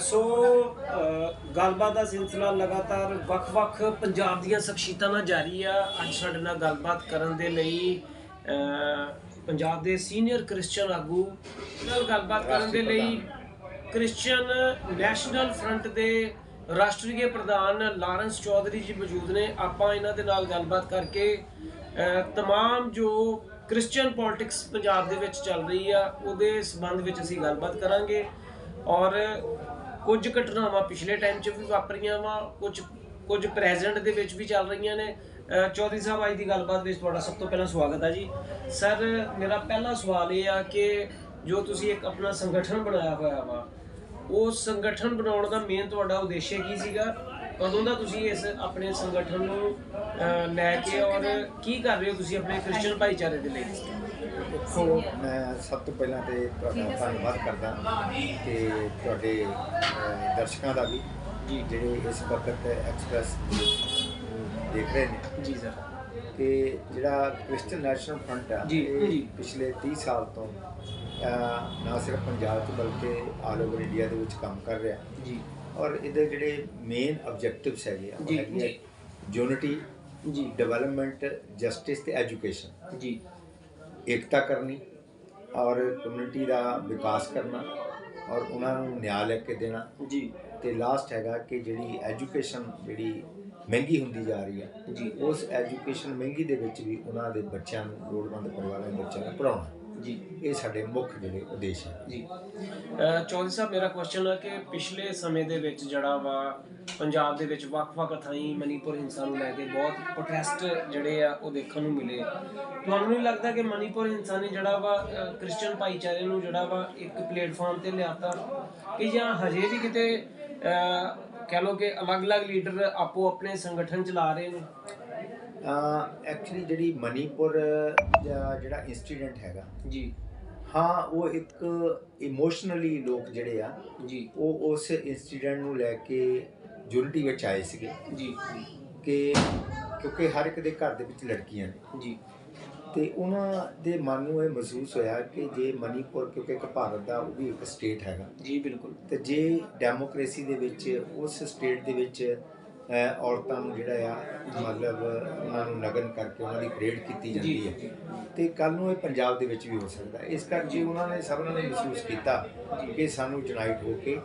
ਸੋ ਗੱਲਬਾਤ ਦਾ ਸਿਲਸਿਲਾ ਲਗਾਤਾਰ ਵੱਖ-ਵੱਖ ਪੰਜਾਬ ਦੀਆਂ ਸ਼ਖਸੀਅਤਾਂ ਨਾਲ ਜਾਰੀ ਆ। ਅੱਜ ਸਾਡੇ ਨਾਲ ਗੱਲਬਾਤ ਕਰਨ ਦੇ ਲਈ ਪੰਜਾਬ ਦੇ ਸੀਨੀਅਰ ਕ੍ਰਿਸਚੀਅਨ ਆਗੂ ਨਾਲ ਗੱਲਬਾਤ ਕਰਨ ਦੇ ਲਈ ਕ੍ਰਿਸਚੀਅਨ ਨੈਸ਼ਨਲ ਫਰੰਟ ਦੇ ਰਾਸ਼ਟਰੀ ਪ੍ਰਧਾਨ ਲਾਰੈਂਸ ਚੌਧਰੀ ਜੀ ਮੌਜੂਦ ਨੇ। ਆਪਾਂ ਇਹਨਾਂ ਦੇ ਨਾਲ ਗੱਲਬਾਤ ਕਰਕੇ, ਅਹ, ਤਮਾਮ ਜੋ ਕ੍ਰਿਸਚੀਅਨ ਪੋਲਿਟਿਕਸ ਪੰਜਾਬ ਦੇ ਵਿੱਚ ਚੱਲ ਰਹੀ ਆ, ਉਹਦੇ ਸੰਬੰਧ ਵਿੱਚ ਅਸੀਂ ਗੱਲਬਾਤ ਕਰਾਂਗੇ। ਔਰ ਕੁਝ ਘਟਨਾਵਾਂ ਪਿਛਲੇ ਟਾਈਮ 'ਚ ਵੀ ਵਾਪਰੀਆਂ ਵਾ ਕੁਝ ਕੁਝ ਪ੍ਰੈਜ਼ੈਂਟ ਦੇ ਵਿੱਚ ਵੀ ਚੱਲ ਰਹੀਆਂ ਨੇ। ਚੌਧਰੀ ਸਾਹਿਬ ਅੱਜ ਦੀ ਗੱਲਬਾਤ ਵਿੱਚ ਤੁਹਾਡਾ ਸਭ ਤੋਂ ਪਹਿਲਾਂ ਸਵਾਗਤ ਹੈ ਜੀ। ਸਰ ਮੇਰਾ ਪਹਿਲਾ ਸਵਾਲ ਇਹ ਆ ਕਿ ਜੋ ਤੁਸੀਂ ਇੱਕ ਆਪਣਾ ਸੰਗਠਨ ਬਣਾਇਆ ਹੋਇਆ ਵਾ ਉਸ ਸੰਗਠਨ ਬਣਾਉਣ ਦਾ ਮੇਨ ਤੁਹਾਡਾ ਉਦੇਸ਼ ਕੀ ਸੀਗਾ? ਕਦੋਂ ਦਾ ਤੁਸੀਂ ਇਸ ਆਪਣੇ ਸੰਗਠਨ ਨੂੰ ਲੈ ਕੇ ਔਰ ਕੀ ਕਰ ਰਹੇ ਹੋ ਤੁਸੀਂ ਆਪਣੇ ਕ੍ਰਿਸਚੀਅਨ ਭਾਈਚਾਰੇ ਦੇ ਲਈ? ਦੇਖੋ ਮੈਂ ਸਭ ਤੋਂ ਪਹਿਲਾਂ ਤੇ ਤੁਹਾਡਾ ਧੰਨਵਾਦ ਕਰਦਾ ਕਿ ਤੁਹਾਡੇ ਦਰਸ਼ਕਾਂ ਦਾ ਵੀ ਜਿਹੜੇ ਇਸ ਵਕਤ ਐਕਸਪ੍ਰੈਸ ਦੇਖ ਰਹੇ ਨੇ। ਜੀ ਸਰ। ਕਿ ਜਿਹੜਾ ਕ੍ਰਿਸਚੀਅਨ ਨੈਸ਼ਨਲ ਫਰੰਟ ਆ ਜੀ, ਇਹ। ਪਿਛਲੇ 30 ਸਾਲ ਤੋਂ ਨਾ ਸਿਰਫ ਪੰਜਾਬ 'ਚ ਬਲਕਿ ਆਲ ਓਵਰ ਇੰਡੀਆ ਦੇ ਵਿੱਚ ਕੰਮ ਕਰ ਰਿਹਾ। ਜੀ। ਔਰ ਇਹਦੇ ਜਿਹੜੇ ਮੇਨ ਆਬਜੈਕਟਿਵਸ ਹੈਗੇ ਆ। ਯੂਨਿਟੀ ਜੀ। ਡਿਵੈਲਪਮੈਂਟ ਜਸਟਿਸ ਤੇ ਐਜੂਕੇਸ਼ਨ ਜੀ। ਏਕਤਾ ਕਰਨੀ ਔਰ ਕਮਿਊਨਿਟੀ ਦਾ ਵਿਕਾਸ ਕਰਨਾ ਔਰ ਉਹਨਾਂ ਨੂੰ ਨਿਆਂ ਲੈ ਕੇ ਦੇਣਾ। ਜੀ। ਤੇ ਲਾਸਟ ਹੈਗਾ ਕਿ ਜਿਹੜੀ ਐਜੂਕੇਸ਼ਨ ਜਿਹੜੀ ਮਹਿੰਗੀ ਹੁੰਦੀ ਜਾ ਰਹੀ ਹੈ ਜੀ। ਉਸ ਐਜੂਕੇਸ਼ਨ ਮਹਿੰਗੀ ਦੇ ਵਿੱਚ ਵੀ ਉਹਨਾਂ ਦੇ ਬੱਚਿਆਂ ਨੂੰ ਲੋੜਵੰਦ ਪਰਿਵਾਰਾਂ ਦੇ ਬੱਚਿਆਂ ਨੂੰ ਪੜਾਉਣਾ ਜੀ। ਇਹ ਸਾਡੇ ਮੁੱਖ ਜਿਹੜੇ ਉਦੇਸ਼ ਹੈ। ਜੀ। ਚੌਧਰੀ ਸਾਹਿਬ ਮੇਰਾ ਕੁਐਸਚਨ ਹੈ ਕਿ ਪਿਛਲੇ ਸਮੇਂ ਦੇ ਵਿੱਚ ਜਿਹੜਾ ਵਾ ਪੰਜਾਬ ਦੇ ਵਿੱਚ ਵੱਖ-ਵੱਖ ਥਾਈਂ ਮਨੀਪੁਰ ਹਿੰਸਾ ਨੂੰ ਲੈ ਕੇ ਬਹੁਤ ਪ੍ਰੋਟੈਸਟ ਜਿਹੜੇ ਆ ਉਹ ਦੇਖਣ ਨੂੰ ਮਿਲੇ। ਤੁਹਾਨੂੰ ਨਹੀਂ ਲੱਗਦਾ ਕਿ ਮਨੀਪੁਰ ਹਿੰਸਾ ਨੇ ਜਿਹੜਾ ਵਾ ਕ੍ਰਿਸਚੀਅਨ ਭਾਈਚਾਰੇ ਨੂੰ ਜਿਹੜਾ ਵਾ ਇੱਕ ਪਲੇਟਫਾਰਮ ਤੇ ਲਿਆਤਾ? ਕਿ ਜਾਂ ਹਜੇ ਵੀ ਕਿਤੇ ਕਹਿ ਲਓ ਕਿ ਅਲੱਗ-ਅਲੱਗ ਲੀਡਰ ਆਪੋ ਆਪਣੇ ਸੰਗਠਨ ਚਲਾ ਰਹੇ ਨੇ? ਐਕਚੁਅਲੀ ਜਿਹੜੀ ਮਨੀਪੁਰ ਜਿਹੜਾ ਇਨਸੀਡੈਂਟ ਹੈਗਾ ਜੀ। ਹਾਂ ਉਹ ਇੱਕ ਇਮੋਸ਼ਨਲੀ ਲੋਕ ਜਿਹੜੇ ਆ ਜੀ। ਉਹ ਉਸ ਇਨਸੀਡੈਂਟ ਨੂੰ ਲੈ ਕੇ ਯੂਨਿਟੀ ਵਿੱਚ ਆਏ ਸੀਗੇ। ਜੀ। ਕਿ ਕਿਉਂਕਿ ਹਰ ਇੱਕ ਦੇ ਘਰ ਦੇ ਵਿੱਚ ਲੜਕੀਆਂ ਨੇ। ਜੀ। ਤੇ ਉਹਨਾਂ ਦੇ ਮਨ ਨੂੰ ਇਹ ਮਹਿਸੂਸ ਹੋਇਆ ਕਿ ਜੇ ਮਨੀਪੁਰ ਕਿਉਂਕਿ ਇੱਕ ਭਾਰਤ ਦਾ ਉਹ ਵੀ ਇੱਕ ਸਟੇਟ ਹੈਗਾ। ਜੀ ਬਿਲਕੁਲ। ਤੇ ਜੇ ਡੈਮੋਕ੍ਰੇਸੀ ਦੇ ਵਿੱਚ ਉਸ ਸਟੇਟ ਦੇ ਵਿੱਚ ਔਰਤਾਂ ਨੂੰ ਜਿਹੜਾ ਆ ਮਤਲਬ ਉਹਨਾਂ ਨੂੰ ਨਗਨ ਕਰਕੇ ਉਹਨਾਂ ਦੀ ਪਰੇਡ ਕੀਤੀ ਜਾਂਦੀ ਹੈ। ਤੇ ਕੱਲ ਨੂੰ ਇਹ ਪੰਜਾਬ ਦੇ ਵਿੱਚ ਵੀ ਹੋ ਸਕਦਾ ਹੈ। ਇਸ ਕਰਕੇ ਉਹਨਾਂ ਨੇ ਸਭਨਾਂ ਨੇ ਮਹਿਸੂਸ ਕੀਤਾ ਕਿ ਸਾਨੂੰ ਯੂਨਾਈਟ ਹੋ ਕੇ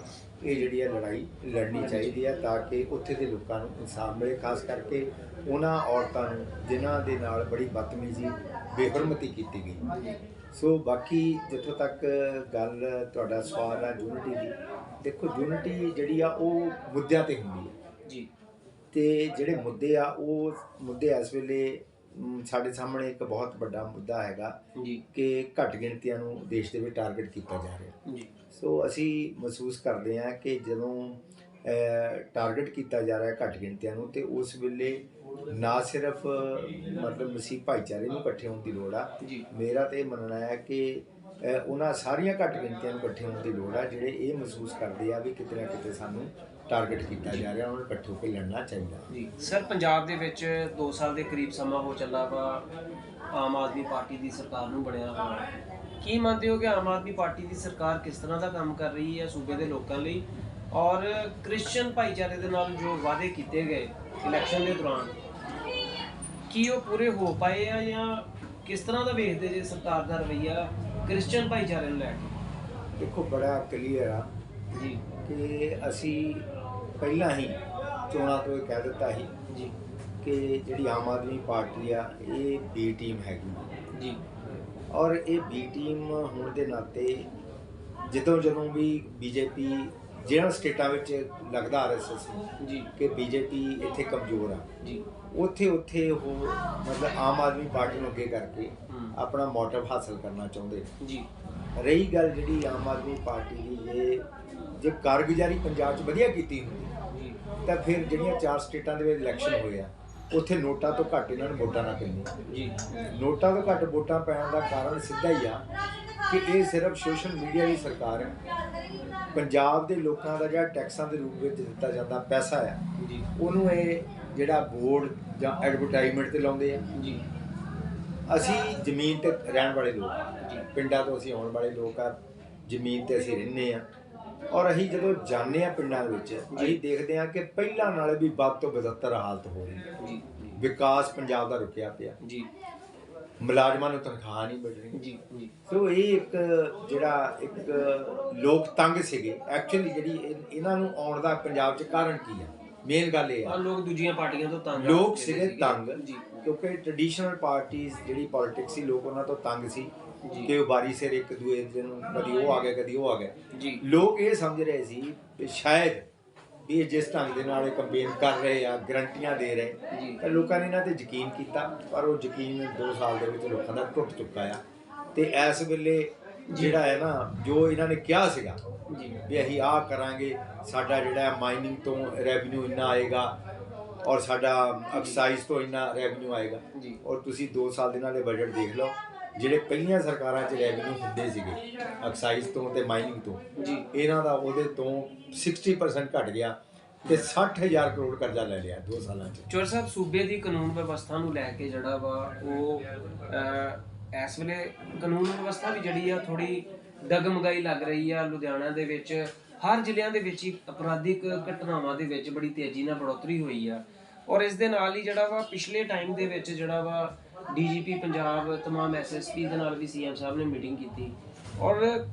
ਇਹ ਜਿਹੜੀ ਹੈ ਲੜਾਈ ਲੜਨੀ ਚਾਹੀਦੀ ਹੈ ਤਾਂ ਕਿ ਉੱਥੇ ਦੇ ਲੋਕਾਂ ਨੂੰ ਇਨਸਾਫ ਮਿਲੇ। ਖਾਸ ਕਰਕੇ ਉਹਨਾਂ ਔਰਤਾਂ ਨੂੰ ਜਿਨ੍ਹਾਂ ਦੇ ਨਾਲ ਬੜੀ ਬਦਤਮੀਜ਼ੀ ਬੇਹਰਮਤੀ ਕੀਤੀ ਗਈ। ਸੋ ਬਾਕੀ ਜਿੱਥੋਂ ਤੱਕ ਗੱਲ ਤੁਹਾਡਾ ਸਵਾਲ ਆ ਯੂਨਿਟੀ ਦੀ ਦੇਖੋ ਯੂਨਿਟੀ ਜਿਹੜੀ ਆ ਉਹ ਮੁੱਦਿਆਂ ਤੇ ਹੁੰਦੀ ਹੈ। ਜੀ। ਤੇ ਜਿਹੜੇ ਮੁੱਦੇ ਆ ਉਹ ਮੁੱਦੇ ਇਸ ਵੇਲੇ ਸਾਡੇ ਸਾਹਮਣੇ ਇੱਕ ਬਹੁਤ ਵੱਡਾ ਮੁੱਦਾ ਹੈਗਾ ਜੀ। ਕਿ ਘੱਟ ਗਿਣਤੀਆਂ ਨੂੰ ਦੇਸ਼ ਦੇ ਵਿੱਚ ਟਾਰਗੇਟ ਕੀਤਾ ਜਾ ਰਿਹਾ। ਜੀ। ਸੋ ਅਸੀਂ ਮਹਿਸੂਸ ਕਰਦੇ ਹਾਂ ਕਿ ਜਦੋਂ ਟਾਰਗੇਟ ਕੀਤਾ ਜਾ ਰਿਹਾ ਘੱਟ ਗਿਣਤੀਆਂ ਨੂੰ ਤੇ ਉਸ ਵੇਲੇ ਨਾ ਸਿਰਫ ਮਤਲਬ ਮਸੀਹ ਭਾਈਚਾਰੇ ਨੂੰ ਇਕੱਠੇ ਹੋਣ ਦੀ ਲੋੜ ਆ। ਮੇਰਾ ਤੇ ਮੰਨਣਾ ਹੈ ਕਿ ਉਹਨਾਂ ਸਾਰੀਆਂ ਘੱਟ ਗਿਣਤੀਆਂ ਨੂੰ ਇਕੱਠੇ ਹੋਣ ਦੀ ਲੋੜ ਆ ਜਿਹੜੇ ਇਹ ਮਹਿਸੂਸ ਕਰਦੇ ਆ ਵੀ ਕਿਤੇ ਨਾ ਕਿਤੇ ਸਾਨੂੰ ਟਾਰਗੇਟ ਕੀਤਾ ਜਾ ਰਿਹਾ ਉਹਨਾਂ ਨੂੰ ਇਕੱਠੇ ਹੋ ਕੇ ਲੜਨਾ ਚਾਹੀਦਾ। ਜੀ। ਸਰ ਪੰਜਾਬ ਦੇ ਵਿੱਚ 2 ਸਾਲ ਦੇ ਕਰੀਬ ਸਮਾਂ ਹੋ ਚੱਲਾ ਵਾ ਆਮ ਆਦਮੀ ਪਾਰਟੀ ਦੀ ਸਰਕਾਰ ਨੂੰ ਬਣਿਆ ਹੋਇਆ। ਕੀ ਮੰਨਦੇ ਹੋ ਕਿ ਆਮ ਆਦਮੀ ਪਾਰਟੀ ਦੀ ਸਰਕਾਰ ਕਿਸ ਤਰ੍ਹਾਂ ਦਾ ਕੰਮ ਕਰ ਰਹੀ ਹੈ ਸੂਬੇ ਦੇ ਲੋਕਾਂ ਲਈ? ਔਰ ਕ੍ਰਿਸਚੀਅਨ ਭਾਈਚਾਰੇ ਦੇ ਨਾਲ ਜੋ ਵਾਅਦੇ ਕੀਤੇ ਗਏ ਇਲੈਕਸ਼ਨ ਦੇ ਦੌਰਾਨ ਕੀ ਉਹ ਪੂਰੇ ਹੋ ਪਾਏ ਆ ਜਾਂ ਕਿਸ ਤਰ੍ਹਾਂ ਦਾ ਵੇਖਦੇ ਜੇ ਸਰਕਾਰ ਦਾ ਰਵੱਈਆ ਕ੍ਰਿਸਚੀਅਨ ਭਾਈਚਾਰੇ ਨੂੰ ਲੈ ਕੇ? ਦੇਖੋ ਬੜਾ ਕਲੀਅਰ ਆ ਜੀ। ਕਿ ਅਸੀਂ ਪਹਿਲਾਂ ਹੀ ਚੋਣਾਂ ਤੋਂ ਇਹ ਕਹਿ ਦਿੱਤਾ ਸੀ ਜੀ ਕਿ ਜਿਹੜੀ ਆਮ ਆਦਮੀ ਪਾਰਟੀ ਆ ਇਹ ਬੀ ਟੀਮ ਹੈਗੀ। ਜੀ। ਔਰ ਇਹ ਬੀ ਟੀਮ ਹੋਣ ਦੇ ਨਾਤੇ ਜਦੋਂ ਜਦੋਂ ਵੀ ਬੀਜੇਪੀ ਜਿਹੜਾ ਸਟੇਟਾਂ ਵਿੱਚ ਲੱਗਦਾ ਆਰਐਸਐਸ ਜੀ। ਕਿ ਬੀਜੇਪੀ ਇੱਥੇ ਕਮਜ਼ੋਰ ਆ। ਜੀ। ਉੱਥੇ ਉੱਥੇ ਉਹ ਮਤਲਬ ਆਮ ਆਦਮੀ ਪਾਰਟੀ ਨੂੰ ਅੱਗੇ ਕਰਕੇ ਆਪਣਾ ਮੋਟਿਵ ਹਾਸਲ ਕਰਨਾ ਚਾਹੁੰਦੇ ਜੀ। ਰਹੀ ਗੱਲ ਜਿਹੜੀ ਆਮ ਆਦਮੀ ਪਾਰਟੀ ਦੀ ਜੇ ਜੇ ਕਾਰਗੁਜ਼ਾਰੀ ਪੰਜਾਬ 'ਚ ਵਧੀਆ ਕੀਤੀ ਹੁੰਦੀ ਤਾਂ ਫਿਰ ਜਿਹੜੀਆਂ ਚਾਰ ਸਟੇਟਾਂ ਦੇ ਵਿੱਚ ਇਲੈਕਸ਼ਨ ਹੋਏ ਆ ਉੱਥੇ ਨੋਟਾਂ ਤੋਂ ਘੱਟ ਇਹਨਾਂ ਨੂੰ ਵੋਟਾਂ ਨਾ ਪੈਂਦੀਆਂ। ਜੀ। ਨੋਟਾਂ ਤੋਂ ਘੱਟ ਵੋਟਾਂ ਪੈਣ ਦਾ ਕਾਰਨ ਸਿੱਧਾ ਹੀ ਆ ਕਿ ਇਹ ਸਿਰਫ ਸੋਸ਼ਲ ਮੀਡੀਆ ਦੀ ਸਰਕਾਰ ਹੈ। ਪੰਜਾਬ ਦੇ ਲੋਕਾਂ ਦਾ ਜਿਹੜਾ ਟੈਕਸਾਂ ਦੇ ਰੂਪ ਵਿੱਚ ਦਿੱਤਾ ਜਾਂਦਾ ਪੈਸਾ ਆ ਜੀ। ਉਹਨੂੰ ਇਹ ਜਿਹੜਾ ਬੋਰਡ ਜਾਂ ਐਡਵਰਟਾਈਜ਼ਮੈਂਟ ਤੇ ਲਾਉਂਦੇ ਆ। ਜੀ। ਅਸੀਂ ਜ਼ਮੀਨ ਤੇ ਰਹਿਣ ਵਾਲੇ ਲੋਕ। ਪਿੰਡਾਂ ਤੋਂ ਅਸੀਂ ਆਉਣ ਵਾਲੇ ਲੋਕ ਆ ਜ਼ਮੀਨ ਤੇ ਅਸੀਂ ਰਹਿੰਦੇ ਆ। ਔਰ ਅਸੀਂ ਜਦੋਂ ਜਾਂਦੇ ਆ ਪਿੰਡਾਂ ਦੇ ਵਿੱਚ ਅਸੀਂ ਦੇਖਦੇ ਆ ਕਿ ਪਹਿਲਾਂ ਨਾਲੇ ਵੀ ਵੱਧ ਤੋਂ ਬਦਤਰ ਹਾਲਤ ਹੋ ਰਹੀ ਹੈ। ਜੀ। ਵਿਕਾਸ ਪੰਜਾਬ ਦਾ ਰੁਕਿਆ ਪਿਆ। ਜੀ। ਮੁਲਾਜ਼ਮਾਂ ਨੂੰ ਤਨਖਾਹ ਨਹੀਂ ਮਿਲ ਰਹੀ। ਜੀ ਜੀ। ਸੋ ਇਹ ਇੱਕ ਜਿਹੜਾ ਇੱਕ ਲੋਕ ਤੰਗ ਸੀਗੇ। ਐਕਚੁਅਲੀ ਜਿਹੜੀ ਇਹ- ਇਹਨਾਂ ਨੂੰ ਆਉਣ ਦਾ ਪੰਜਾਬ 'ਚ ਕਾਰਨ ਕੀ ਆ? ਮੇਨ ਗੱਲ ਇਹ ਆ। ਲੋਕ ਦੂਜੀਆਂ ਪਾਰਟੀਆਂ ਤੋਂ ਤੰਗ ਲੋਕ ਸੀਗੇ ਤੰਗ ਜੀ। ਕਿਉਂਕਿ ਟ੍ਰੈਡੀਸ਼ਨਲ ਪਾਰਟੀਆਂ ਜਿਹੜੀ ਪੋਲਿਟਿਕਸ ਸੀ ਲੋਕ ਉਹਨਾਂ ਤੋਂ ਤੰਗ ਸੀ। ਕਿ ਉਹ ਵਾਰੀ ਸਿਰ ਇੱਕ ਦੂਏ ਦਿਨ ਕਦੀ ਉਹ ਆ ਗਿਆ ਕਦੀ ਉਹ ਆ ਗਿਆ ਜੀ। ਲੋਕ ਇਹ ਸਮਝ ਰਹੇ ਸੀ ਕਿ ਸ਼ਾਇਦ ਵੀ ਇਹ ਜਿਸ ਢੰਗ ਦੇ ਨਾਲ ਇਹ ਕੰਪੇਨ ਕਰ ਰਹੇ ਆ ਗਰੰਟੀਆਂ ਦੇ ਰਹੇ। ਤਾਂ ਲੋਕਾਂ ਨੇ ਇਹਨਾਂ ਤੇ ਯਕੀਨ ਕੀਤਾ ਪਰ ਉਹ ਯਕੀਨ 2 ਸਾਲ ਦੇ ਵਿੱਚ ਲੋਕਾਂ ਦਾ ਟੁੱਟ ਚੁੱਕਾ ਆ। ਤੇ ਇਸ ਵੇਲੇ ਜਿਹੜਾ ਹੈ ਨਾ ਜੋ ਇਹਨਾਂ ਨੇ ਕਿਹਾ ਸੀਗਾ ਵੀ ਅਸੀਂ ਆਹ ਕਰਾਂਗੇ ਸਾਡਾ ਜਿਹੜਾ ਮਾਈਨਿੰਗ ਤੋਂ ਰੈਵਨਿਊ ਇੰਨਾ ਆਏਗਾ ਔਰ ਸਾਡਾ ਐਕਸਾਈਜ਼ ਤੋਂ ਇੰਨਾ ਰੈਵਨਿਊ ਆਏਗਾ। ਔਰ ਤੁਸੀਂ 2 ਸਾਲ ਦੇ ਨਾਲੇ ਬਜਟ ਦੇਖ ਲਓ। ਜਿਹੜੇ ਪਹਿਲੀਆਂ ਸਰਕਾਰਾਂ 'ਚ ਰੈਵਨਿਊ ਹੁੰਦੇ ਸੀਗੇ ਐਕਸਾਈਜ਼ ਤੋਂ ਤੇ ਮਾਈਨਿੰਗ ਤੋਂ ਇਹਨਾਂ ਦਾ ਉਹਦੇ ਤੋਂ 60% ਘਟ ਗਿਆ ਤੇ 60000 ਕਰੋੜ ਕਰਜ਼ਾ ਲੈ ਲਿਆ 2 ਸਾਲਾਂ 'ਚ। ਚੋਰ ਸਾਹਿਬ ਸੂਬੇ ਦੀ ਕਾਨੂੰਨ ਵਿਵਸਥਾ ਨੂੰ ਲੈ ਕੇ ਜਿਹੜਾ ਵਾ ਉਹ ਇਸ ਵੇਲੇ ਕਾਨੂੰਨ ਵਿਵਸਥਾ ਵੀ ਜਿਹੜੀ ਆ ਥੋੜੀ ਡਗਮਗਾਈ ਲੱਗ ਰਹੀ ਆ ਲੁਧਿਆਣਾ ਦੇ ਵਿੱਚ। ਹਰ ਜ਼ਿਲ੍ਹਿਆਂ ਦੇ ਵਿੱਚ ਅਪਰਾਧਿਕ ਘਟਨਾਵਾਂ ਦੇ ਵਿੱਚ ਬੜੀ ਤੇਜ਼ੀ ਨਾਲ ਬੜੋਤਰੀ ਹੋਈ ਆ। ਔਰ ਇਸ ਦੇ ਨਾਲ ਹੀ ਜਿਹੜਾ ਵਾ ਪਿਛਲੇ ਟਾਈਮ ਦੇ ਵਿੱਚ ਜਿਹੜਾ ਵਾ ਡੀਜੀਪੀ ਪੰਜਾਬ ਤਮਾਮ ਐਸਐਸਪੀ ਦੇ ਨਾਲ ਵੀ ਸੀਐਮ ਸਾਹਿਬ ਨੇ ਮੀਟਿੰਗ ਕੀਤੀ। ਔਰ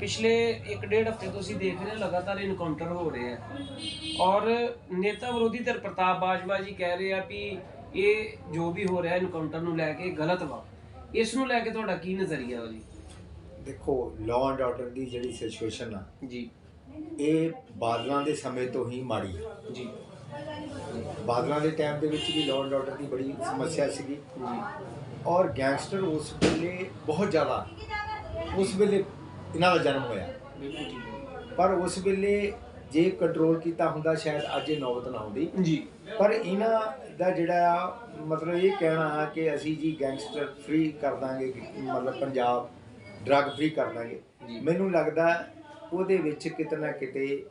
ਪਿਛਲੇ 1.5 ਹਫ਼ਤੇ ਤੋਂ ਤੁਸੀਂ ਦੇਖ ਰਹੇ ਹੋ ਲਗਾਤਾਰ ਇਨਕਾਊਂਟਰ ਹੋ ਰਹੇ ਆ। ਔਰ ਨੇਤਾ ਵਿਰੋਧੀ ਧਿਰ ਪ੍ਰਤਾਪ ਬਾਜਵਾ ਜੀ ਕਹਿ ਰਹੇ ਆ ਵੀ ਇਹ ਜੋ ਵੀ ਹੋ ਰਿਹਾ ਇਨਕਾਊਂਟਰ ਨੂੰ ਲੈ ਕੇ ਗਲਤ ਵਾ। ਇਸ ਨੂੰ ਲੈ ਕੇ ਤੁਹਾਡਾ ਕੀ ਨਜ਼ਰੀਆ ਵਾ ਜੀ? ਦੇਖੋ ਲਾਅ ਐਂਡ ਆਰਡਰ ਦੀ ਜਿਹੜੀ ਸਿਚੁਏਸ਼ਨ ਆ ਜੀ। ਇਹ ਬਾਦਲਾਂ ਦੇ ਸਮੇਂ ਤੋਂ ਹੀ ਮਾੜੀ ਹੈ ਜੀ। ਬਾਦਲਾਂ ਦੇ ਟਾਈਮ ਦੇ ਵਿੱਚ ਵੀ ਲਾਅ ਐਂਡ ਆਰਡਰ ਦੀ ਬੜੀ ਸਮੱਸਿਆ ਸੀਗੀ। ਔਰ ਗੈਂਗਸਟਰ ਉਸ ਵੇਲੇ ਬਹੁਤ ਜ਼ਿਆਦਾ ਉਸ ਵੇਲੇ ਇਹਨਾਂ ਦਾ ਜਨਮ ਹੋਇਆ। ਪਰ ਉਸ ਵੇਲੇ ਜੇ ਕੰਟਰੋਲ ਕੀਤਾ ਹੁੰਦਾ ਸ਼ਾਇਦ ਅੱਜ ਇਹ ਨੌਬਤ ਨਾ ਆਉਂਦੀ। ਜੀ। ਪਰ ਇਹਨਾਂ ਦਾ ਜਿਹੜਾ ਮਤਲਬ ਇਹ ਕਹਿਣਾ ਆ ਕਿ ਅਸੀਂ ਜੀ ਗੈਂਗਸਟਰ ਫ੍ਰੀ ਕਰ ਦਾਂਗੇ ਮਤਲਬ ਪੰਜਾਬ ਡਰੱਗ ਫ੍ਰੀ ਕਰ ਦਾਂਗੇ। ਮੈਨੂੰ ਲੱਗਦਾ ਉਹਦੇ ਵਿੱਚ ਕਿਤੇ ਨਾ ਕਿਤੇ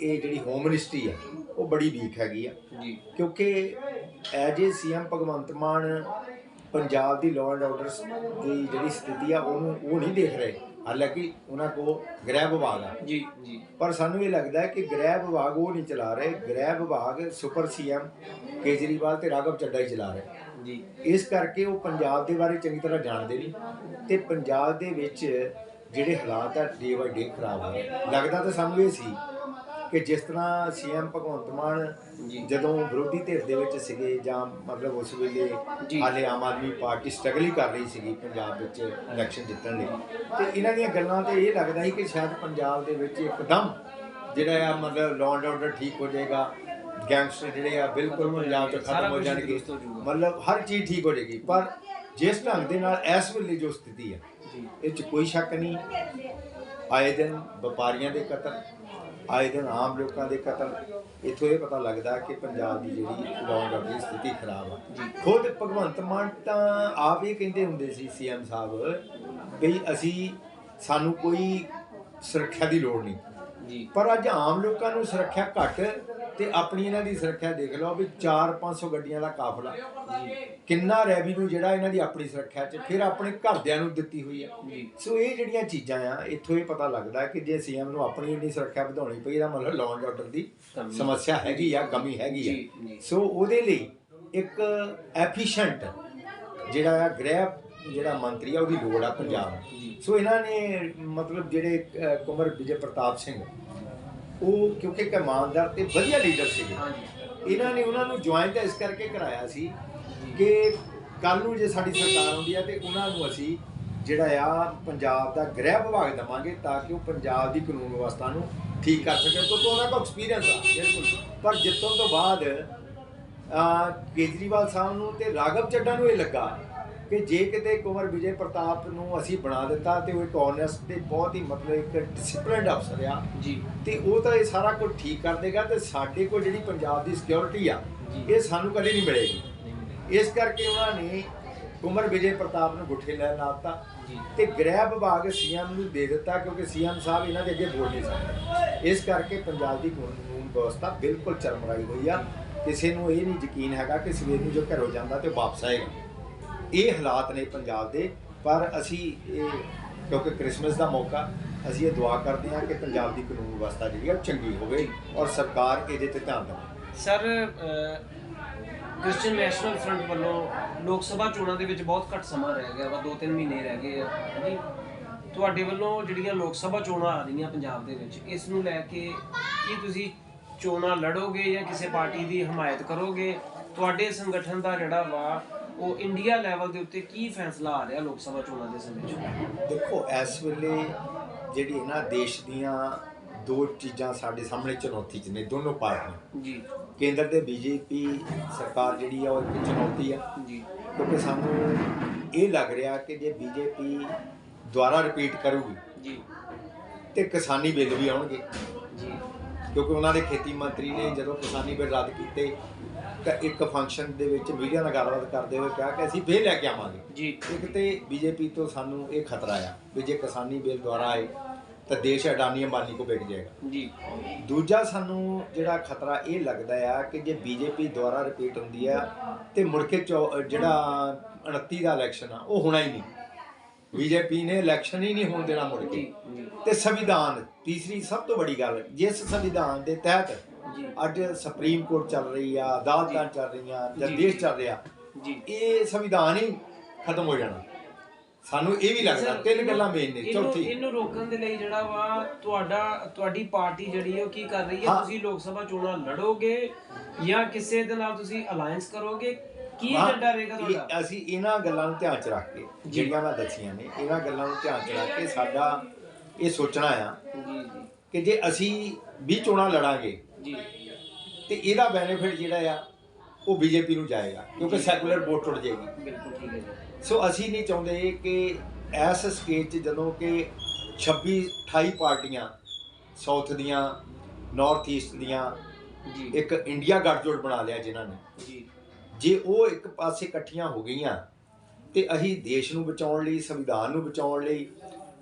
ਇਹ ਜਿਹੜੀ ਹੋਮ ਮਿਨਿਸਟਰੀ ਆ ਉਹ ਬੜੀ ਵੀਕ ਹੈਗੀ ਆ। ਜੀ। ਕਿਉਂਕਿ as a CM Bhagwant Mann Punjab the law and order ਦੀ ਜਿਹੜੀ ਸਥਿਤੀ ਆ ਉਹਨੂੰ ਉਹ ਨਹੀਂ ਦੇਖ ਰਹੇ। ਹਾਲਾਂਕਿ ਉਹਨਾਂ ਕੋ ਗ੍ਰਹਿ ਵਿਭਾਗ ਆ। ਜੀ ਜੀ। ਪਰ ਸਾਨੂੰ ਇਹ ਲੱਗਦਾ ਹੈ ਕਿ ਗ੍ਰਹਿ ਵਿਭਾਗ ਉਹ ਨਹੀਂ ਚਲਾ ਰਹੇ। ਗ੍ਰਹਿ ਵਿਭਾਗ ਸੁਪਰ ਸੀਐਮ ਕੇਜਰੀਵਾਲ ਤੇ ਰਾਘਵ ਚੱਡਾ ਹੀ ਚਲਾ ਰਹੇ। ਜੀ। ਇਸ ਕਰਕੇ ਉਹ ਪੰਜਾਬ ਦੇ ਬਾਰੇ ਚੰਗੀ ਤਰ੍ਹਾਂ ਜਾਣਦੇ ਨਹੀਂ ਤੇ ਪੰਜਾਬ ਦੇ ਵਿੱਚ ਜਿਹੜੇ ਹਾਲਾਤ ਆ ਡੇ ਬਾਈ ਡੇ ਖਰਾਬ ਹੋ ਰਹੇ ਲੱਗਦਾ ਤਾਂ ਸਾਨੂੰ ਇਹ ਸੀ ਕਿ ਜਿਸ ਤਰ੍ਹਾਂ ਸੀਐਮ ਭਗਵੰਤ ਮਾਨ ਜੀ। ਜਦੋਂ ਵਿਰੋਧੀ ਧਿਰ ਦੇ ਵਿੱਚ ਸੀਗੇ ਜਾਂ ਮਤਲਬ ਉਸ ਵੇਲੇ ਜੀ। ਹਾਲੇ ਆਮ ਆਦਮੀ ਪਾਰਟੀ ਸਟਰਗਲ ਹੀ ਕਰ ਰਹੀ ਸੀਗੀ ਪੰਜਾਬ ਵਿੱਚ ਇਲੈਕਸ਼ਨ ਜਿੱਤਣ ਲਈ ਤੇ ਇਹਨਾਂ ਦੀਆਂ ਗੱਲਾਂ ਤੇ ਇਹ ਲੱਗਦਾ ਸੀ ਕਿ ਸ਼ਾਇਦ ਪੰਜਾਬ ਦੇ ਵਿੱਚ ਇੱਕਦਮ ਜਿਹੜਾ ਆ ਮਤਲਬ ਲਾਅ ਐਂਡ ਆਰਡਰ ਠੀਕ ਹੋ ਜਾਏਗਾ ਗੈਂਗਸਟਰ ਜਿਹੜੇ ਆ ਬਿਲਕੁਲ ਪੰਜਾਬ ਤੋਂ ਖਤਮ ਹੋ ਜਾਣਗੇ। ਮਤਲਬ ਹਰ ਚੀਜ਼ ਠੀਕ ਹੋ ਜਾਏਗੀ ਪਰ ਜਿਸ ਢੰਗ ਦੇ ਨਾਲ ਇਸ ਵੇਲੇ ਜੋ ਸਥਿਤੀ ਹੈ ਜੀ ਇਹ 'ਚ ਕੋਈ ਸ਼ੱਕ ਨਹੀਂ ਆਏ ਦਿਨ ਵਪਾਰੀਆਂ ਦੇ ਕਤਲ ਆਏ ਦਿਨ ਆਮ ਲੋਕਾਂ ਦੇ ਕਤਲ ਇਥੋਂ ਇਹ ਪਤਾ ਲੱਗਦਾ ਕਿ ਪੰਜਾਬ ਦੀ ਜਿਹੜੀ ਆਰਡਰ ਦੀ ਸਥਿਤੀ ਖਰਾਬ ਆ। ਖੁਦ ਭਗਵੰਤ ਮਾਨ ਤਾਂ ਆਪ ਇਹ ਕਹਿੰਦੇ ਹੁੰਦੇ ਸੀ ਸੀਐਮ ਸਾਹਿਬ ਵੀ ਅਸੀਂ ਸਾਨੂੰ ਕੋਈ ਸੁਰੱਖਿਆ ਦੀ ਲੋੜ ਨਹੀਂ। ਪਰ ਅੱਜ ਆਮ ਲੋਕਾਂ ਨੂੰ ਸੁਰੱਖਿਆ ਘੱਟ ਤੇ ਆਪਣੀ ਇਹਨਾਂ ਦੀ ਸੁਰੱਖਿਆ ਦੇਖ ਲਓ ਵੀ 4-500 ਗੱਡੀਆਂ ਦਾ ਕਾਫਲਾ। ਕਿੰਨਾ ਰੈਵਨਿਊ ਜਿਹੜਾ ਇਹਨਾਂ ਦੀ ਆਪਣੀ ਸੁਰੱਖਿਆ 'ਚ ਫਿਰ ਆਪਣੇ ਘਰਦਿਆਂ ਨੂੰ ਦਿੱਤੀ ਹੋਈ ਜੀ। ਸੋ ਇਹ ਜਿਹੜੀਆਂ ਚੀਜ਼ਾਂ ਆ ਇੱਥੋਂ ਇਹ ਪਤਾ ਲੱਗਦਾ ਕਿ ਜੇ ਸੀਐਮ ਨੂੰ ਆਪਣੀ ਇੰਨੀ ਸੁਰੱਖਿਆ ਵਧਾਉਣੀ ਪਈ ਇਹਦਾ ਮਤਲਬ ਐਂਡ ਆਰਡਰ ਦੀ। ਸਮੱਸਿਆ ਹੈਗੀ ਆ ਕਮੀ ਹੈਗੀ ਆ। ਸੋ ਉਹਦੇ ਲਈ ਇੱਕ ਐਫੀਸ਼ੀਐਂਟ ਜਿਹੜਾ ਆ ਗ੍ਰਹਿ ਜਿਹੜਾ ਮੰਤਰੀ ਆ ਉਹਦੀ ਲੋੜ ਆ ਪੰਜਾਬ। ਸੋ ਇਹਨਾਂ ਨੇ ਮਤਲਬ ਜਿਹੜੇ ਕੁੰਵਰ ਵਿਜੇ ਪ੍ਰਤਾਪ ਸਿੰਘ ਉਹ ਕਿਉਂਕਿ ਇਮਾਨਦਾਰ ਤੇ ਵਧੀਆ ਲੀਡਰ ਹਾਂਜੀ। ਇਹਨਾਂ ਨੇ ਉਹਨਾਂ ਨੂੰ ਜੁਆਇਨ ਤਾਂ ਇਸ ਕਰਕੇ ਕਰਾਇਆ ਸੀ ਕਿ ਕੱਲ ਨੂੰ ਜੇ ਸਾਡੀ ਸਰਕਾਰ ਆਉਂਦੀ ਹੈ ਤੇ ਉਹਨਾਂ ਨੂੰ ਅਸੀਂ ਜਿਹੜਾ ਆ ਪੰਜਾਬ ਦਾ ਗ੍ਰਹਿ ਵਿਭਾਗ ਦਵਾਂਗੇ ਤਾਂ ਕਿ ਉਹ ਪੰਜਾਬ ਦੀ ਕਾਨੂੰਨ ਵਿਵਸਥਾ ਨੂੰ ਠੀਕ ਕਰ ਸਕਣ ਕਿਉਂਕਿ ਉਹਨਾਂ ਕੋਲ ਐਕਸਪੀਰੀਅੰਸ ਆ ਬਿਲਕੁਲ। ਪਰ ਜਿੱਤਣ ਤੋਂ ਬਾਅਦ ਆ ਕੇਜਰੀਵਾਲ ਸਾਹਿਬ ਨੂੰ ਤੇ ਰਾਘਵ ਚੱਡਾ ਨੂੰ ਇਹ ਲੱਗਾ ਕਿ ਜੇ ਕਿਤੇ ਕੁੰਵਰ ਵਿਜੇ ਪ੍ਰਤਾਪ ਨੂੰ ਅਸੀਂ ਬਣਾ ਦਿੱਤਾ ਤੇ ਉਹ ਇੱਕ ਓਨੈਸਟ ਤੇ ਬਹੁਤ ਹੀ ਮਤਲਬ ਇੱਕ ਡਿਸਪਲਿਨਡ ਅਫਸਰ ਆ ਜੀ। ਤੇ ਉਹ ਤਾਂ ਇਹ ਸਾਰਾ ਕੁਝ ਠੀਕ ਕਰ ਦੇਗਾ ਤੇ ਸਾਡੇ ਕੋਲ ਜਿਹੜੀ ਪੰਜਾਬ ਦੀ ਸਿਕਿਉਰਿਟੀ ਆ। ਇਹ ਸਾਨੂੰ ਕਦੇ ਨਹੀਂ ਮਿਲੇਗੀ। ਇਸ ਕਰਕੇ ਉਹਨਾਂ ਨੇ ਕੁਮਰ ਵਿਜੇ ਪ੍ਰਤਾਪ ਨੂੰ ਗੁੱਠੇ ਲੈ ਲਾਤਾ ਜੀ। ਤੇ ਗ੍ਰਹਿ ਵਿਭਾਗ ਸੀਐਮ ਨੂੰ ਦੇ ਦਿੱਤਾ ਕਿਉਂਕਿ ਸੀਐਮ ਸਾਹਿਬ ਇਹਨਾਂ ਦੇ ਅੱਗੇ ਬੋਲ ਨਹੀਂ ਸਕਦੇ। ਇਸ ਕਰਕੇ ਪੰਜਾਬ ਦੀ ਕਾਨੂੰਨ ਵਿਵਸਥਾ ਬਿਲਕੁਲ ਚਰਮਰਾਈ ਹੋਈ ਆ। ਕਿਸੇ ਨੂੰ ਇਹ ਨਹੀਂ ਯਕੀਨ ਹੈਗਾ ਕਿ ਸਵੇਰ ਨੂੰ ਜੋ ਘਰੋਂ ਜਾਂਦਾ ਤੇ ਵਾਪਸ ਆਏਗਾ। ਇਹ ਹਾਲਾਤ ਨੇ ਪੰਜਾਬ ਦੇ, ਪਰ ਅਸੀਂ ਇਹ, ਕਿਉਂਕਿ ਕ੍ਰਿਸਮਸ ਦਾ ਮੌਕਾ, ਅਸੀਂ ਇਹ ਦੁਆ ਕਰਦੇ ਹਾਂ ਕਿ ਪੰਜਾਬ ਦੀ ਕਾਨੂੰਨ ਵਿਵਸਥਾ ਜਿਹੜੀ ਆ ਚੰਗੀ ਹੋਵੇ ਔਰ ਸਰਕਾਰ ਇਹਦੇ ਤੇ ਧਿਆਨ ਦੇਵੇ। ਸਰ ਕ੍ਰਿਸਚੀਅਨ ਨੈਸ਼ਨਲ ਫਰੰਟ ਵੱਲੋਂ ਲੋਕ ਸਭਾ ਚੋਣਾਂ ਦੇ ਵਿੱਚ ਬਹੁਤ ਘੱਟ ਸਮਾਂ ਰਹਿ ਗਿਆ ਵਾ 2-3 ਮਹੀਨੇ ਰਹਿ ਗਏ ਆ ਜੀ। ਤੁਹਾਡੇ ਵੱਲੋਂ ਜਿਹੜੀਆਂ ਲੋਕ ਸਭਾ ਚੋਣਾਂ ਆ ਰਹੀਆਂ ਪੰਜਾਬ ਦੇ ਵਿੱਚ, ਇਸ ਨੂੰ ਲੈ ਕੇ ਕੀ ਤੁਸੀਂ ਚੋਣਾਂ ਲੜੋਗੇ ਜਾਂ ਕਿਸੇ ਪਾਰਟੀ ਦੀ ਹਮਾਇਤ ਕਰੋਗੇ? ਤੁਹਾਡੇ ਸੰਗਠਨ ਦਾ ਜਿਹੜਾ ਵਾ ਉਹ ਇੰਡੀਆ ਲੈਵਲ ਦੇ ਉੱਤੇ ਕੀ ਫੈਸਲਾ ਆ ਰਿਹਾ ਲੋਕ ਸਭਾ ਚੋਣਾਂ ਦੇ ਸਮੇਂ 'ਚ? ਦੇਖੋ ਇਸ ਵੇਲੇ ਜਿਹੜੀ ਨਾ ਦੇਸ਼ ਦੀਆਂ ਦੋ ਚੀਜ਼ਾਂ ਸਾਡੇ ਸਾਹਮਣੇ ਚੁਣੌਤੀ 'ਚ ਨੇ ਦੋਨੋਂ ਪਾਰਟੀਆਂ। ਜੀ। ਕੇਂਦਰ ਦੇ ਬੀਜੇਪੀ ਸਰਕਾਰ ਜਿਹੜੀ ਆ ਉਹ ਇੱਕ ਚੁਣੌਤੀ ਆ। ਜੀ। ਕਿਉਂਕਿ ਸਾਨੂੰ ਇਹ ਲੱਗ ਰਿਹਾ ਕਿ ਜੇ ਬੀਜੇਪੀ ਦੁਬਾਰਾ ਰਿਪੀਟ ਕਰੂਗੀ ਜੀ। ਤੇ ਕਿਸਾਨੀ ਬਿੱਲ ਵੀ ਆਉਣਗੇ। ਜੀ। ਕਿਉਂਕਿ ਉਹਨਾਂ ਦੇ ਖੇਤੀ ਮੰਤਰੀ ਨੇ ਜਦੋਂ ਕਿਸਾਨੀ ਬਿੱਲ ਰੱਦ ਕੀਤੇ ਤਾਂ ਇੱਕ ਫੰਕਸ਼ਨ ਦੇ ਵਿੱਚ ਮੀਡੀਆ ਨਾਲ ਗੱਲਬਾਤ ਕਰਦੇ ਹੋਏ ਕਿਹਾ ਕਿ ਅਸੀਂ ਫੇਰ ਲੈ ਕੇ ਆਵਾਂਗੇ। ਜੀ। ਇੱਕ ਤੇ ਬੀਜੇਪੀ ਤੋਂ ਸਾਨੂੰ ਇਹ ਖਤਰਾ ਆ ਵੀ ਜੇ ਕਿਸਾਨੀ ਬਿੱਲ ਦੁਆਰਾ ਆਏ ਤਾਂ ਦੇਸ਼ ਅਡਾਨੀ ਅੰਬਾਨੀ ਕੋ ਵਿਕ ਜਾਏਗਾ। ਜੀ। ਦੂਜਾ ਸਾਨੂੰ ਜਿਹੜਾ ਖਤਰਾ ਇਹ ਲੱਗਦਾ ਆ ਕਿ ਜੇ ਬੀਜੇਪੀ ਦੁਆਰਾ ਰਿਪੀਟ ਹੁੰਦੀ ਆ ਤੇ ਮੁੜ ਕੇ ਜਿਹੜਾ 29 ਦਾ ਇਲੈਕਸ਼ਨ ਆ ਉਹ ਹੋਣਾ ਹੀ ਨਹੀਂ। ਬੀਜੇਪੀ ਨੇ ਇਲੈਕਸ਼ਨ ਹੀ ਨਹੀਂ ਹੋਣ ਦੇਣਾ ਮੁੜ ਕੇ। ਤੇ ਸੰਵਿਧਾਨ ਤੀਸਰੀ ਸਭ ਤੋਂ ਵੱਡੀ ਗੱਲ ਜਿਸ ਸੰਵਿਧਾਨ ਦੇ ਤਹਿਤ ਅੱਜ ਸੁਪਰੀਮ ਕੋਰਟ ਚੱਲ ਰਹੀ ਆ ਅਦਾਲਤਾਂ ਚੱਲ ਰਹੀਆਂ ਜਾਂ। ਦੇਸ਼ ਚੱਲ ਰਿਹਾ। ਇਹ ਸੰਵਿਧਾਨ ਹੀ ਖਤਮ ਹੋ ਜਾਣਾ। ਸਾਨੂੰ ਇਹ ਵੀ ਲੱਗਦਾ ਤਿੰਨ ਗੱਲਾਂ ਮੇਨ ਨੇ ਚੌਥੀ। ਇਹਨੂੰ ਰੋਕਣ ਦੇ ਲਈ ਜਿਹੜਾ ਵਾ ਤੁਹਾਡਾ ਤੁਹਾਡੀ ਪਾਰਟੀ ਜਿਹੜੀ ਹੈ ਉਹ ਕੀ ਕਰ ਰਹੀ ਹਾਂ। ਤੁਸੀਂ ਲੋਕ ਸਭਾ ਚੋਣਾਂ ਲੜੋਗੇ ਜਾਂ ਕਿਸੇ ਦੇ ਨਾਲ ਤੁਸੀਂ ਅਲਾਈਅੰਸ ਕਰੋਗੇ? ਕੀ ਏਜੰਡਾ ਰਹੇਗਾ ਇਹ- ਤੁਹਾਡਾ? ਅਸੀਂ ਇਹਨਾਂ ਗੱਲਾਂ ਨੂੰ ਧਿਆਨ ਚ ਰੱਖ ਕੇ ਜਿਹੜੀਆਂ ਮੈਂ ਦੱਸੀਆਂ ਨੇ ਇਹਨਾਂ ਗੱਲਾਂ ਨੂੰ ਧਿਆਨ ਚ ਰੱਖ ਕੇ ਸਾਡਾ ਇਹ ਸੋਚਣਾ ਆ ਜੀ ਜੀ। ਕਿ ਜੇ ਅਸੀਂ ਵੀ ਚੋਣਾਂ ਲੜਾਂਗੇ ਜੀ। ਤੇ ਇਹਦਾ ਬੈਨੀਫਿਟ ਜਿਹੜਾ ਆ ਉਹ ਬੀਜੇਪੀ ਨੂੰ ਜਾਏਗਾ ਕਿਉਂਕਿ ਸੈਕੂਲਰ ਵੋਟ ਟੁੱਟ ਜਾਏਗੀ। ਬਿਲਕੁਲ ਠੀਕ ਹੈ ਜੀ। ਸੋ ਅਸੀਂ ਨਹੀਂ ਚਾਹੁੰਦੇ ਕਿ ਇਸ ਸਟੇਜ 'ਚ ਜਦੋਂ ਕਿ 26 28 ਪਾਰਟੀਆਂ ਸਾਊਥ ਦੀਆਂ ਨਾਰਥ ਈਸਟ ਦੀਆਂ ਜੀ। ਇੱਕ ਇੰਡੀਆ ਗੱਠਜੋੜ ਬਣਾ ਲਿਆ ਜਿਨ੍ਹਾਂ ਨੇ ਜੀ। ਜੇ ਉਹ ਇੱਕ ਪਾਸੇ ਇਕੱਠੀਆਂ ਹੋ ਗਈਆਂ ਤੇ ਅਸੀਂ ਦੇਸ਼ ਨੂੰ ਬਚਾਉਣ ਲਈ ਸੰਵਿਧਾਨ ਨੂੰ ਬਚਾਉਣ ਲਈ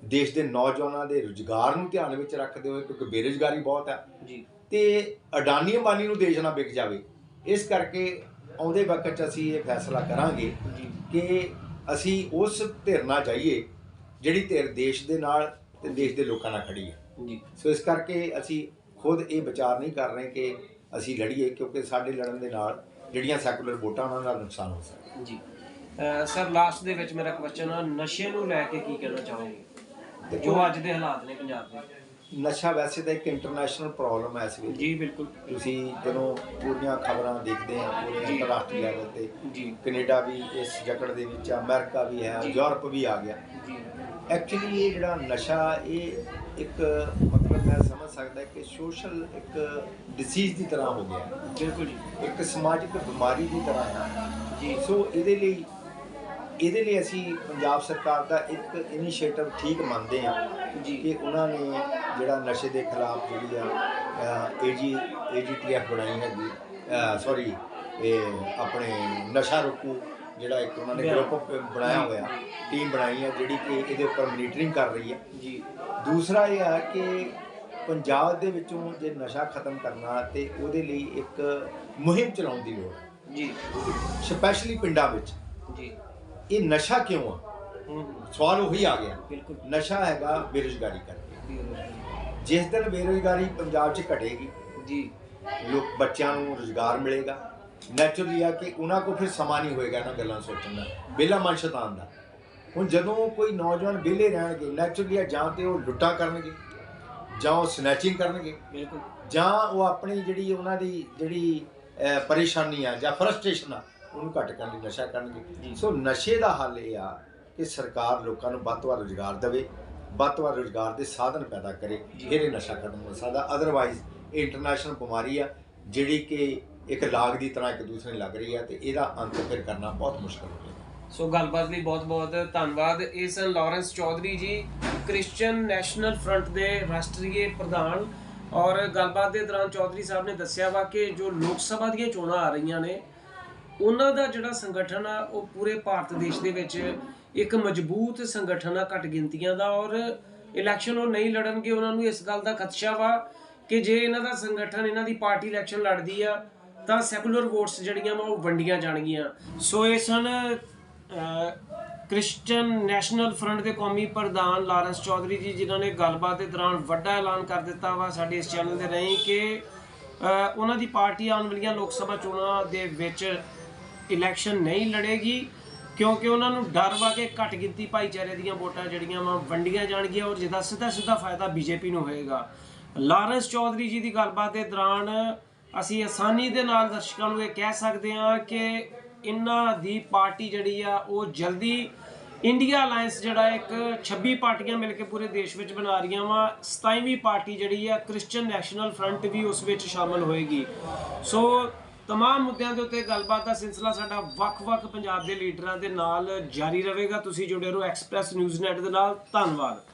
ਦੇਸ਼ ਦੇ ਨੌਜਵਾਨਾਂ ਦੇ ਰੁਜ਼ਗਾਰ ਨੂੰ ਧਿਆਨ ਵਿੱਚ ਰੱਖਦੇ ਹੋਏ ਕਿਉਂਕਿ ਬੇਰੁਜ਼ਗਾਰੀ ਬਹੁਤ ਹੈ ਜੀ। ਤੇ ਅਡਾਨੀ ਅੰਬਾਨੀ ਨੂੰ ਦੇਸ਼ ਨਾ ਵਿਕ ਜਾਵੇ ਇਸ ਕਰਕੇ ਆਉਂਦੇ ਵਕਤ ਅਸੀਂ ਇਹ ਫੈਸਲਾ ਕਰਾਂਗੇ ਕਿ ਅਸੀਂ ਉਸ ਧਿਰ ਨਾਲ ਜਾਈਏ ਜਿਹੜੀ ਧਿਰ ਦੇਸ਼ ਦੇ ਨਾਲ ਤੇ ਦੇਸ਼ ਦੇ ਲੋਕਾਂ ਨਾਲ ਖੜੀ ਹੈ। ਜੀ। ਸੋ ਇਸ ਕਰਕੇ ਅਸੀਂ ਖੁਦ ਇਹ ਵਿਚਾਰ ਨਹੀਂ ਕਰ ਰਹੇ ਕਿ ਅਸੀਂ ਲੜੀਏ ਕਿਉਂਕਿ ਸਾਡੇ ਲੜਨ ਦੇ ਨਾਲ ਜਿਹੜੀਆਂ ਸੈਕੂਲਰ ਵੋਟਾਂ ਉਹਨਾਂ ਦਾ ਨੁਕਸਾਨ ਹੋ ਸਕਦਾ। ਜੀ। ਸਰ ਲਾਸਟ ਦੇ ਵਿੱਚ ਮੇਰਾ ਕੁਐਸਚਨ ਆ ਨਸ਼ੇ ਨੂੰ ਲੈ ਕੇ ਕੀ ਕਹਿਣਾ ਚਾਹੋਗੇ? ਜੋ ਅੱਜ ਦੇ ਹਾਲਾਤ ਨੇ ਪੰਜਾਬ ਦੇ। ਨਸ਼ਾ ਵੈਸੇ ਤਾਂ ਇੱਕ ਇੰਟਰਨੈਸ਼ਨਲ ਪ੍ਰੋਬਲਮ ਹੈ ਇਸ ਵੇਲੇ। ਜੀ ਬਿਲਕੁਲ। ਤੁਸੀਂ ਜਦੋਂ ਪੂਰੀਆਂ ਖਬਰਾਂ ਦੇਖਦੇ ਆ ਪੂਰੇ। ਅੰਤਰਰਾਸ਼ਟਰੀ ਲੈਵਲ ਤੇ ਜੀ। ਕੈਨੇਡਾ ਵੀ ਇਸ ਜਕੜ ਦੇ ਵਿੱਚ ਆ, ਅਮਰੀਕਾ ਵੀ ਹੈ। ਯੂਰਪ ਵੀ ਆ ਗਿਆ। ਜੀ। ਐਕਚੁਅਲੀ ਇਹ ਜਿਹੜਾ ਨਸ਼ਾ ਇਹ ਇੱਕ ਮੈਂ ਸਮਝ ਸਕਦਾ ਕਿ ਸੋਸ਼ਲ ਇੱਕ ਡਿਸੀਜ਼ ਦੀ ਤਰ੍ਹਾਂ ਹੋ ਗਿਆ ਹੈ। ਬਿਲਕੁਲ ਜੀ। ਇੱਕ ਸਮਾਜਿਕ ਬਿਮਾਰੀ ਦੀ ਤਰ੍ਹਾਂ ਹੈ। ਜੀ ਸੋ ਇਹਦੇ ਲਈ ਇਹਦੇ ਲਈ ਅਸੀਂ ਪੰਜਾਬ ਸਰਕਾਰ ਦਾ ਇੱਕ ਇਨੀਸ਼ੀਏਟਿਵ ਠੀਕ ਮੰਨਦੇ ਹਾਂ ਜੀ। ਕਿ ਉਹਨਾਂ ਨੇ ਜਿਹੜਾ ਨਸ਼ੇ ਦੇ ਖਿਲਾਫ ਜਿਹੜੀ ਆ ਏਜੀ ਏਜੀਟੀਐਫ ਬਣਾਈ ਹੈਗੀ ਸੌਰੀ ਇਹ ਆਪਣੇ ਨਸ਼ਾ ਰੋਕੂ ਜਿਹੜਾ ਇੱਕ ਉਹਨਾਂ ਨੇ। ਗਰੁੱਪ ਬਣਾਇਆ ਹੋਇਆ ਟੀਮ ਬਣਾਈ ਹੈ ਜਿਹੜੀ ਕਿ ਇਹਦੇ ਉੱਪਰ ਮੋਨੀਟਰਿੰਗ ਕਰ ਰਹੀ ਹੈ। ਜੀ। ਦੂਸਰਾ ਇਹ ਆ ਕਿ ਪੰਜਾਬ ਦੇ ਵਿੱਚੋਂ ਜੇ ਨਸ਼ਾ ਖਤਮ ਕਰਨਾ ਤੇ ਉਹਦੇ ਲਈ ਇੱਕ ਮੁਹਿੰਮ ਚਲਾਉਣ ਦੀ ਲੋੜ ਹੈ। ਜੀ। ਸਪੈਸ਼ਲੀ ਪਿੰਡਾਂ ਵਿੱਚ। ਜੀ। ਇਹ ਨਸ਼ਾ ਕਿਉਂ ਆ? ਸਵਾਲ ਉਹੀ ਆ ਗਿਆ। ਬਿਲਕੁਲ। ਨਸ਼ਾ ਹੈਗਾ ਬੇਰੁਜ਼ਗਾਰੀ ਕਰਕੇ। ਜਿਸ ਦਿਨ ਬੇਰੁਜ਼ਗਾਰੀ ਪੰਜਾਬ 'ਚ ਘਟੇਗੀ ਜੀ। ਲੋਕ ਬੱਚਿਆਂ ਨੂੰ ਰੁਜ਼ਗਾਰ ਮਿਲੇਗਾ। ਨੈਚੁਰਲੀ ਆ ਕਿ ਉਹਨਾਂ ਕੋਲ ਫਿਰ ਸਮਾਂ ਨਹੀਂ ਹੋਏਗਾ ਇਹਨਾਂ ਗੱਲਾਂ ਸੋਚਣ ਦਾ। ਵਿਹਲਾ ਮਨ ਸ਼ੈਤਾਨ ਦਾ। ਹੁਣ ਜਦੋਂ ਕੋਈ ਨੌਜਵਾਨ ਵਿਹਲੇ ਰਹਿਣਗੇ ਨੈਚੁਰਲੀ ਆ ਜਾਂ ਤੇ ਉਹ ਲੁੱਟਾਂ ਕਰਨਗੇ। ਜਾਂ ਉਹ ਸਨੈਚਿੰਗ ਕਰਨਗੇ। ਬਿਲਕੁਲ। ਜਾਂ ਉਹ ਆਪਣੀ ਜਿਹੜੀ ਉਹਨਾਂ ਦੀ ਜਿਹੜੀ ਪਰੇਸ਼ਾਨੀ ਆ ਜਾਂ ਫਰਸਟ੍ਰੇਸ਼ਨ ਆ ਉਹਨੂੰ ਘੱਟ ਕਰਨ ਲਈ ਨਸ਼ਾ। ਕਰਨਗੇ। ਸੋ ਨਸ਼ੇ ਦਾ ਹੱਲ ਇਹ ਆ ਕਿ ਸਰਕਾਰ ਲੋਕਾਂ ਨੂੰ ਵੱਧ ਤੋਂ ਵੱਧ ਰੁਜ਼ਗਾਰ ਦੇਵੇ ਵੱਧ ਤੋਂ ਵੱਧ ਰੁਜ਼ਗਾਰ ਦੇ ਸਾਧਨ ਪੈਦਾ ਕਰੇ ਜੀ। ਫਿਰ ਇਹ ਨਸ਼ਾ ਖਤਮ ਹੋ ਸਕਦਾ। ਅਦਰਵਾਈਜ਼ ਇਹ ਇੰਟਰਨੈਸ਼ਨਲ ਬਿਮਾਰੀ ਆ ਜਿਹੜੀ ਕਿ ਇੱਕ ਲਾਗ ਦੀ ਤਰ੍ਹਾਂ ਇੱਕ ਦੂਸਰੇ ਲੱਗ ਰਹੀ ਆ ਤੇ ਇਹਦਾ ਅੰਤ ਫਿਰ ਕਰਨਾ ਬਹੁਤ ਮੁਸ਼ਕਲ ਹੋ ਜਾਏਗਾ ਸੋ ਗੱਲਬਾਤ ਲਈ ਬਹੁਤ-ਬਹੁਤ ਧੰਨਵਾਦ। ਇਹ ਸਨ ਲਾਰੈਂਸ ਚੌਧਰੀ ਜੀ ਕ੍ਰਿਸਚੀਅਨ ਨੈਸ਼ਨਲ ਫਰੰਟ ਦੇ ਰਾਸ਼ਟਰੀ ਪ੍ਰਧਾਨ ਔਰ ਗੱਲਬਾਤ ਦੇ ਦੌਰਾਨ ਚੌਧਰੀ ਸਾਹਿਬ ਨੇ ਦੱਸਿਆ ਵਾ ਕਿ ਜੋ ਲੋਕ ਸਭਾ ਦੀਆਂ ਚੋਣਾਂ ਆ ਰਹੀਆਂ ਨੇ, ਉਹਨਾਂ ਦਾ ਜਿਹੜਾ ਸੰਗਠਨ ਆ, ਉਹ ਪੂਰੇ ਭਾਰਤ ਦੇਸ਼ ਦੇ ਵਿੱਚ ਇੱਕ ਮਜ਼ਬੂਤ ਸੰਗਠਨ ਆ, ਘੱਟ ਗਿਣਤੀਆਂ ਦਾ ਔਰ ਇਲੈਕਸ਼ਨ ਉਹ ਨਹੀਂ ਲੜਨਗੇ, ਉਹਨਾਂ ਨੂੰ ਇਸ ਗੱਲ ਦਾ ਖਦਸ਼ਾ ਵਾ ਕਿ ਜੇ ਇਹਨਾਂ ਦਾ ਸੰਗਠਨ, ਇਹਨਾਂ ਦੀ ਪਾਰਟੀ ਇਲੈਕਸ਼ਨ ਲੜਦੀ ਆ, ਤਾਂ ਸੈਕੂਲਰ ਵੋਟਸ ਜਿਹੜੀਆਂ ਵਾ, ਉਹ ਵੰਡੀਆਂ ਜਾਣਗੀਆਂ। ਸੋ ਇਹ ਸਨ ਕ੍ਰਿਸਚੀਅਨ ਨੈਸ਼ਨਲ ਫਰੰਟ ਦੇ ਕੌਮੀ ਪ੍ਰਧਾਨ ਲਾਰੈਂਸ ਚੌਧਰੀ ਜੀ, ਜਿਨ੍ਹਾਂ ਨੇ ਗੱਲਬਾਤ ਦੇ ਦੌਰਾਨ ਵੱਡਾ ਐਲਾਨ ਕਰ ਦਿੱਤਾ ਵਾ ਸਾਡੇ ਇਸ ਚੈਨਲ ਦੇ ਰਾਹੀਂ ਕਿ ਉਹਨਾਂ ਦੀ ਪਾਰਟੀ ਆਉਣ ਵਾਲੀਆਂ ਲੋਕ ਸਭਾ ਚੋਣਾਂ ਦੇ ਵਿੱਚ ਇਲੈਕਸ਼ਨ ਨਹੀਂ ਲੜੇਗੀ, ਕਿਉਂਕਿ ਉਹਨਾਂ ਨੂੰ ਡਰ ਵਾ ਕਿ ਘੱਟ ਗਿਣਤੀ ਭਾਈਚਾਰੇ ਦੀਆਂ ਵੋਟਾਂ ਜਿਹੜੀਆਂ ਵਾ ਵੰਡੀਆਂ ਜਾਣਗੀਆਂ ਔਰ ਜਿਹਦਾ ਸਿੱਧਾ ਸਿੱਧਾ ਫਾਇਦਾ ਬੀਜੇਪੀ ਨੂੰ ਹੋਏਗਾ। ਲਾਰੈਂਸ ਚੌਧਰੀ ਜੀ ਦੀ ਗੱਲਬਾਤ ਦੇ ਦੌਰਾਨ ਅਸੀਂ ਆਸਾਨੀ ਦੇ ਨਾਲ ਦਰਸ਼ਕਾਂ ਨੂੰ ਇਹ ਕਹਿ ਸਕਦੇ ਹਾਂ ਕਿ ਇਹਨਾਂ ਦੀ ਪਾਰਟੀ ਜਿਹੜੀ ਆ, ਉਹ ਜਲਦੀ ਇੰਡੀਆ ਅਲਾਈਅੰਸ ਜਿਹੜਾ ਇੱਕ 26 ਪਾਰਟੀਆਂ ਮਿਲ ਕੇ ਪੂਰੇ ਦੇਸ਼ ਵਿੱਚ ਬਣਾ ਰਹੀਆਂ ਵਾ। 27ਵੀਂ ਪਾਰਟੀ ਜਿਹੜੀ ਆ, ਕ੍ਰਿਸਚੀਅਨ ਨੈਸ਼ਨਲ ਫਰੰਟ ਵੀ ਉਸ ਵਿੱਚ ਸ਼ਾਮਲ ਹੋਏਗੀ। ਸੋ ਤਮਾਮ ਮੁੱਦਿਆਂ ਦੇ ਉੱਤੇ ਗੱਲਬਾਤ ਦਾ ਸਿਲਸਿਲਾ ਸਾਡਾ ਵੱਖ-ਵੱਖ ਪੰਜਾਬ ਦੇ ਲੀਡਰਾਂ ਦੇ ਨਾਲ ਜਾਰੀ ਰਹੇਗਾ। ਤੁਸੀਂ ਜੁੜੇ ਰਹੋ ਐਕਸਪ੍ਰੈਸ ਨਿਊਜ਼ ਨੈਟ ਦੇ ਨਾਲ। ਧੰਨਵਾਦ।